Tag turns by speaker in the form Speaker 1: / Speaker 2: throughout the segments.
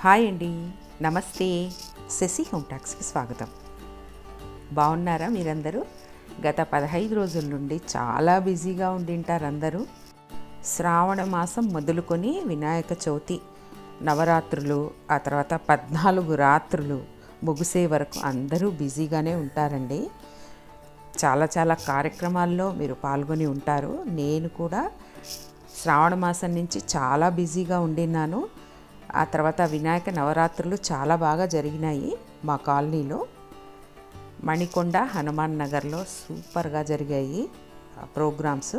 Speaker 1: Hi అండి. నమస్తే. Shashi home టాక్స్కి స్వాగతం. బాగున్నారా మీరందరూ? గత పదహైదు రోజుల నుండి చాలా బిజీగా ఉండింటారు అందరూ. శ్రావణ మాసం మొదలుకొని వినాయక చవితి నవరాత్రులు ఆ తర్వాత పద్నాలుగు రాత్రులు ముగిసే వరకు అందరూ బిజీగానే ఉంటారండి. చాలా చాలా కార్యక్రమాల్లో మీరు పాల్గొని ఉంటారు. నేను కూడా శ్రావణ మాసం నుంచి చాలా బిజీగా ఉండినాను ఆ తర్వాత వినాయక నవరాత్రులు చాలా బాగా జరిగినాయి మా కాలనీలో. మణికొండ హనుమాన్ నగర్లో సూపర్గా జరిగాయి ప్రోగ్రామ్స్.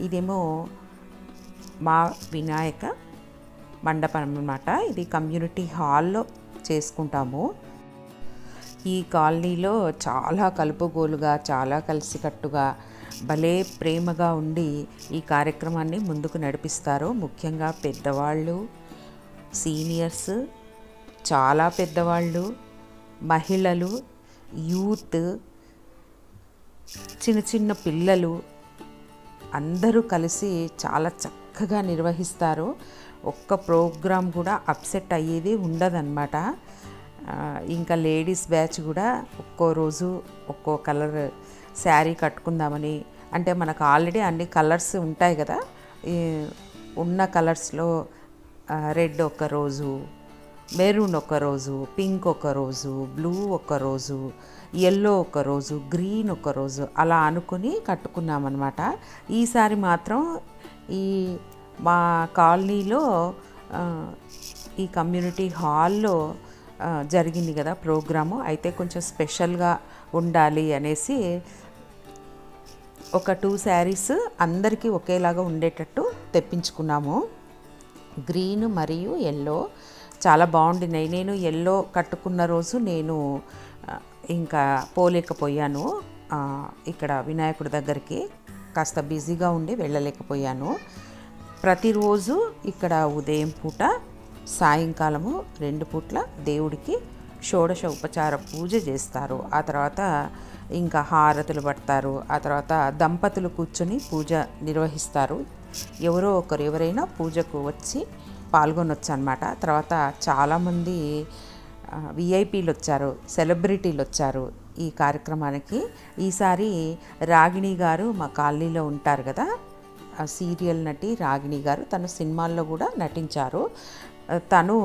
Speaker 1: ఇదేమో మా వినాయక మండపం అన్నమాట. ఇది కమ్యూనిటీ హాల్లో చేసుకుంటాము. ఈ కాలనీలో చాలా కలుపుగోలుగా చాలా కలిసికట్టుగా భలే ప్రేమగా ఉండి ఈ కార్యక్రమాన్ని ముందుకు నడిపిస్తారు. ముఖ్యంగా పెద్దవాళ్ళు సీనియర్స్ చాలా పెద్దవాళ్ళు మహిళలు యూత్ చిన్న చిన్న పిల్లలు అందరూ కలిసి చాలా చక్కగా నిర్వహిస్తారు. ఒక్క ప్రోగ్రాం కూడా అప్సెట్ అయ్యేది ఉండదన్నమాట. ఇంకా లేడీస్ బ్యాచ్ కూడా ఒక్కో రోజు ఒక్కో కలర్ శారీ కట్టుకుందామని అంటే మనకు ఆల్రెడీ అన్ని కలర్స్ ఉంటాయి కదా ఈ ఉన్న కలర్స్లో రెడ్ ఒక రోజు మెరూన్ ఒక రోజు పింక్ ఒక రోజు బ్లూ ఒక రోజు ఎల్లో ఒక రోజు గ్రీన్ ఒక రోజు అలా అనుకుని కట్టుకున్నామన్నమాట. ఈసారి మాత్రం ఈ మా కాలనీలో ఈ కమ్యూనిటీ హాల్లో జరిగింది కదా ప్రోగ్రాము. అయితే కొంచెం స్పెషల్గా ఉండాలి అనేసి ఒక టూ శారీస్ అందరికీ ఒకేలాగా ఉండేటట్టు తెప్పించుకున్నాము. గ్రీన్ మరియు ఎల్లో చాలా బాగుండినాయి. నేను ఎల్లో కట్టుకున్న రోజు నేను ఇంకా పోలేకపోయాను. ఇక్కడ వినాయకుడి దగ్గరికి కాస్త బిజీగా ఉండి వెళ్ళలేకపోయాను. ప్రతిరోజు ఇక్కడ ఉదయం పూట సాయంకాలము రెండు పూట్ల దేవుడికి షోడశ ఉపచార పూజ చేస్తారు. ఆ తర్వాత ఇంకా హారతులు పడతారు. ఆ తర్వాత దంపతులు కూర్చొని పూజ నిర్వహిస్తారు. ఎవరో ఒకరు ఎవరైనా పూజకు వచ్చి పాల్గొనొచ్చు అనమాట తర్వాత చాలామంది విఐపీలు వచ్చారు సెలబ్రిటీలు వచ్చారు ఈ కార్యక్రమానికి. ఈసారి రాగిణి గారు మా కాలనీలో ఉంటారు కదా సీరియల్ నటి రాగిణి గారు తను సినిమాల్లో కూడా నటించారు. తను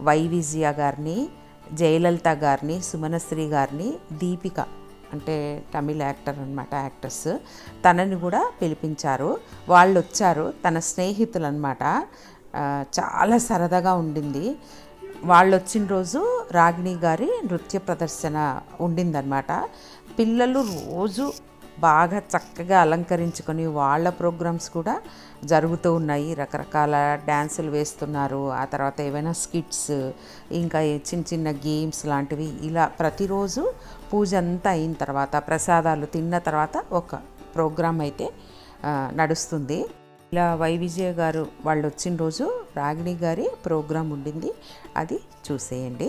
Speaker 1: వైవిజయ గారిని జయలలిత గారిని సుమనశ్రీ గారిని దీపిక అంటే తమిళ యాక్టర్ అనమాట యాక్టర్స్. తనని కూడా పిలిపించారు. వాళ్ళు వచ్చారు తన స్నేహితులు అనమాట చాలా సరదాగా ఉండింది. వాళ్ళు వచ్చిన రోజు రాగిణి గారి నృత్య ప్రదర్శన ఉండిందనమాట పిల్లలు రోజు బాగా చక్కగా అలంకరించుకొని వాళ్ళ ప్రోగ్రామ్స్ కూడా జరుగుతూ ఉన్నాయి. రకరకాల డ్యాన్సులు వేస్తున్నారు. ఆ తర్వాత ఏవైనా స్కిట్స్ ఇంకా చిన్న చిన్న గేమ్స్ లాంటివి ఇలా ప్రతిరోజు పూజ అంతా అయిన తర్వాత ప్రసాదాలు తిన్న తర్వాత ఒక ప్రోగ్రాం అయితే నడుస్తుంది. ఇలా వైవిజయ గారు వాళ్ళు వచ్చిన రోజు రాగిణి గారి ప్రోగ్రాం ఉండింది. అది చూసేయండి.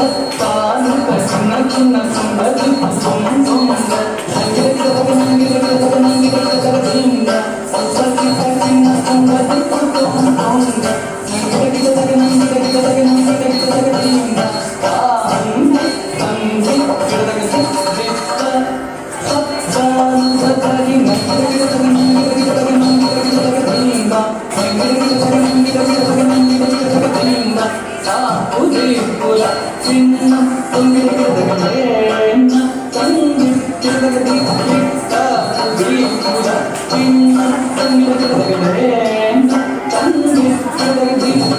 Speaker 2: लगता Thank you.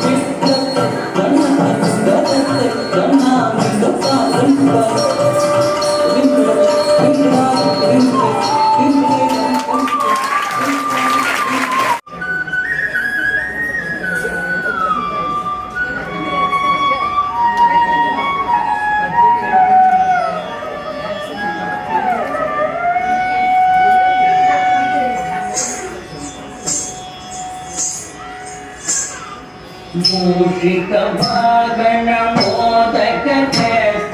Speaker 3: మూషిక భాగన మోదక చేత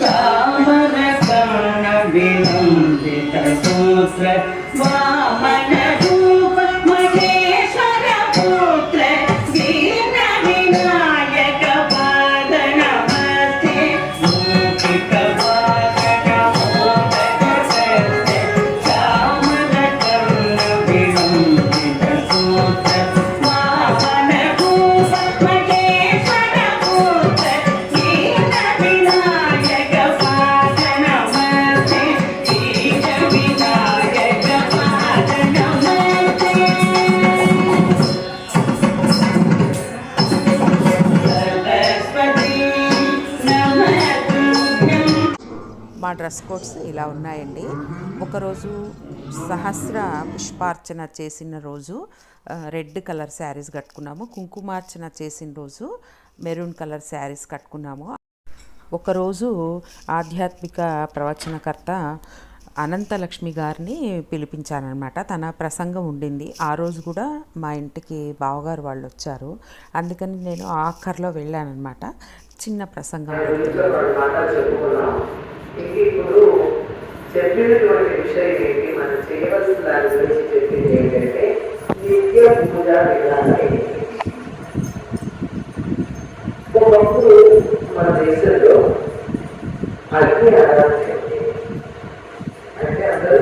Speaker 3: చామర కర్ణ వినందిత సూత్ర
Speaker 1: డ్రెస్ కోడ్స్ ఇలా ఉన్నాయండి. ఒకరోజు సహస్ర పుష్పార్చన చేసిన రోజు రెడ్ కలర్ శారీస్ కట్టుకున్నాము. కుంకుమార్చన చేసిన రోజు మెరూన్ కలర్ శారీస్ కట్టుకున్నాము. ఒకరోజు ఆధ్యాత్మిక ప్రవచనకర్త అనంతలక్ష్మి గారిని పిలిపించానమాట తన ప్రసంగం ఉండింది. ఆ రోజు కూడా మా ఇంటికి బావగారు వాళ్ళు వచ్చారు. అందుకని నేను ఆఖర్లో వెళ్ళానమాట చిన్న ప్రసంగం పెడుతున్నాను.
Speaker 4: ఇప్పుడు చెప్పినటువంటి విషయం ఏంటి? మనం చేయవలసిన దాని గురించి చెప్పింది ఏంటంటే నిత్య పూజ విధానం ఒకప్పుడు మన దేశంలో అగ్ని ఆరాధన అంటే అందరూ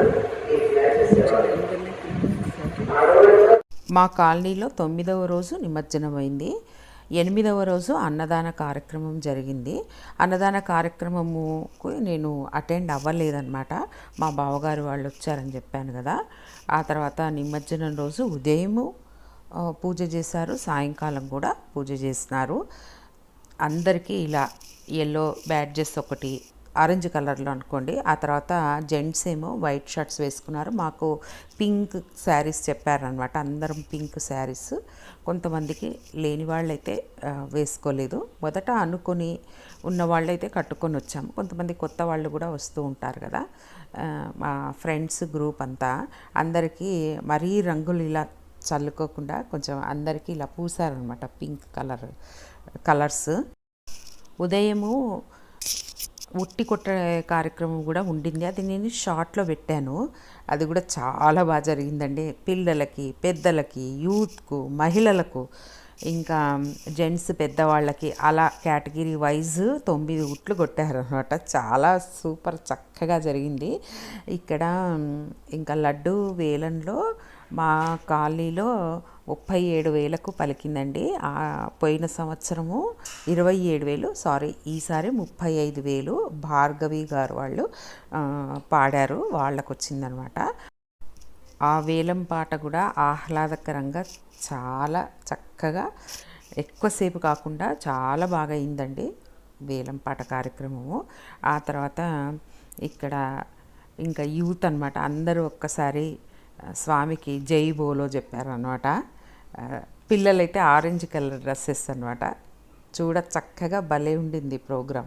Speaker 1: మా కాలనీలో తొమ్మిదవ రోజు నిమజ్జనమైంది. ఎనిమిదవ రోజు అన్నదాన కార్యక్రమం జరిగింది. అన్నదాన కార్యక్రమముకు నేను అటెండ్ అవ్వలేదన్నమాట. మా బావగారు వాళ్ళు వచ్చారని చెప్పాను కదా. ఆ తర్వాత నిమజ్జనం రోజు ఉదయము పూజ చేశారు. సాయంకాలం కూడా పూజ చేసినారు. అందరికీ ఇలా ఎల్లో బ్యాడ్జెస్ ఒకటి ఆరెంజ్ కలర్లో అనుకోండి. ఆ తర్వాత జెంట్స్ ఏమో వైట్ షర్ట్స్ వేసుకున్నారు. మాకు పింక్ శారీస్ చెప్పారనమాట అందరం పింక్ శారీస్ కొంతమందికి లేని వాళ్ళైతే వేసుకోలేదు. మొదట అనుకొని ఉన్న వాళ్ళైతే కట్టుకొని వచ్చాము. కొంతమంది కొత్త వాళ్ళు కూడా వస్తూ ఉంటారు కదా. మా ఫ్రెండ్స్ గ్రూప్ అంతా అందరికీ మరీ రంగులు ఇలా చల్లుకోకుండా కొంచెం అందరికీ ఇలా పూసారనమాట పింక్ కలర్ కలర్స్. ఉదయము ఉట్టి కొట్టే కార్యక్రమం కూడా ఉండింది. అది నేను షార్ట్లో పెట్టాను. అది కూడా చాలా బాగా జరిగిందండి. పిల్లలకి పెద్దలకి యూత్కు మహిళలకు ఇంకా జెంట్స్ పెద్దవాళ్ళకి అలా కేటగిరీ వైజ్ తొమ్మిది ఉట్లు కొట్టారనమాట చాలా సూపర్ చక్కగా జరిగింది. ఇక్కడ ఇంకా లడ్డు వేలంలో మా కాలనీలో ముప్పై ఏడు వేలకు పలికిందండి. ఆ పోయిన సంవత్సరము ఇరవై ఏడు వేలు సారీ ఈసారి ముప్పై ఐదు వేలు భార్గవి గారు వాళ్ళు పాడారు వాళ్ళకు వచ్చిందనమాట ఆ వేలం పాట కూడా ఆహ్లాదకరంగా చాలా చక్కగా ఎక్కువసేపు కాకుండా చాలా బాగా అయిందండి వేలం పాట కార్యక్రమము. ఆ తర్వాత ఇక్కడ ఇంకా యూత్ అనమాట అందరూ ఒక్కసారి స్వామికి జై బోలో చెప్పారనమాట పిల్లలైతే ఆరెంజ్ కలర్ డ్రెస్సెస్ అనమాట చూడ చక్కగా భలే ఉండింది ప్రోగ్రాం.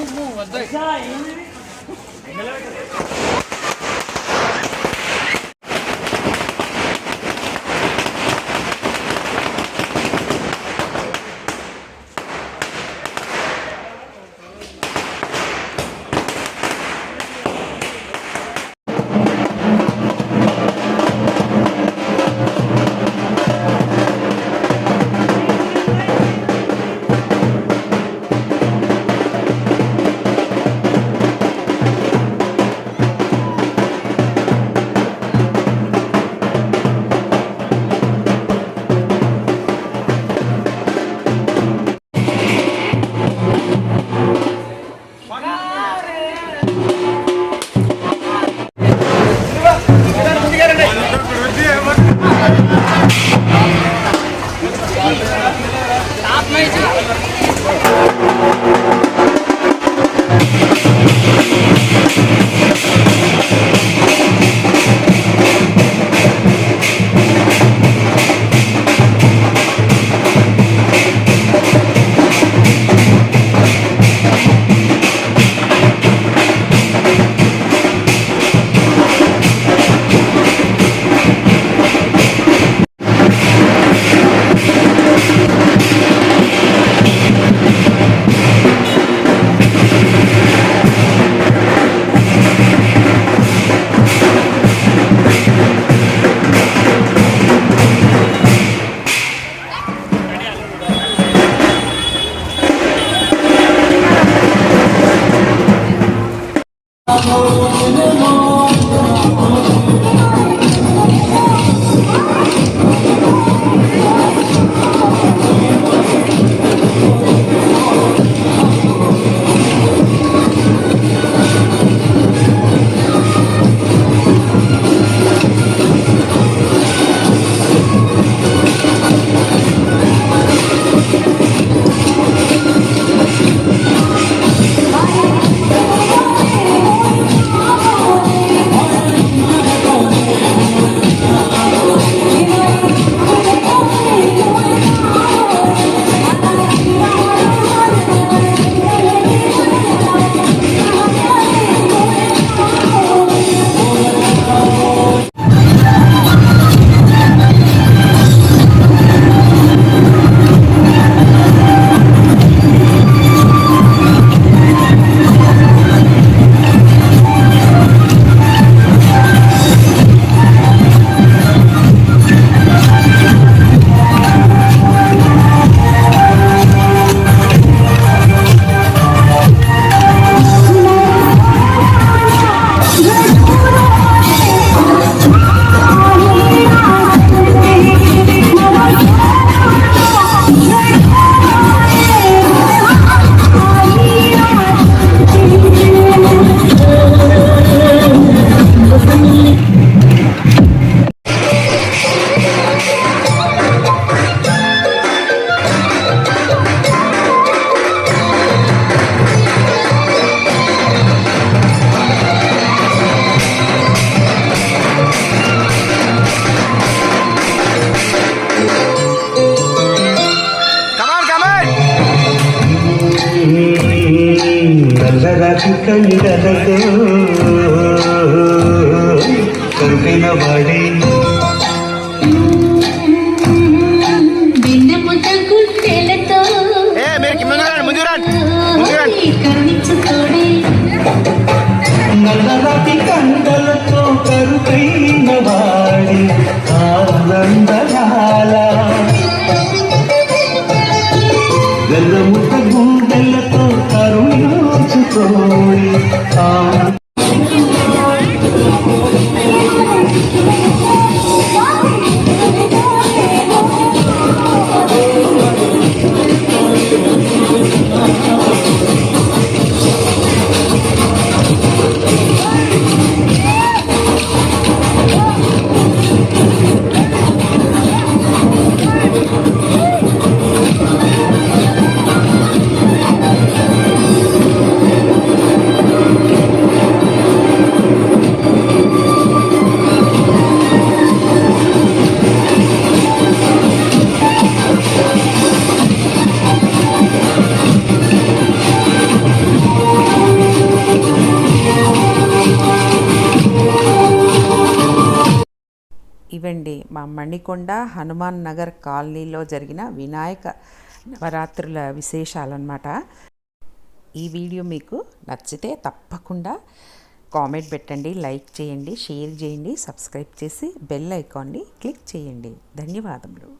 Speaker 5: move, move. Wadai. ಕಂಡಿರದೋ ಕಂಪಿನ
Speaker 1: ಬಡಿ మా మణికొండ హనుమాన్ నగర్ కాలనీలో జరిగిన వినాయక నవరాత్రుల విశేషాలన్నమాట. ఈ వీడియో మీకు నచ్చితే తప్పకుండా కామెంట్ పెట్టండి లైక్ చేయండి షేర్ చేయండి సబ్స్క్రైబ్ చేసి బెల్ ఐకాన్ని క్లిక్ చేయండి. ధన్యవాదములు.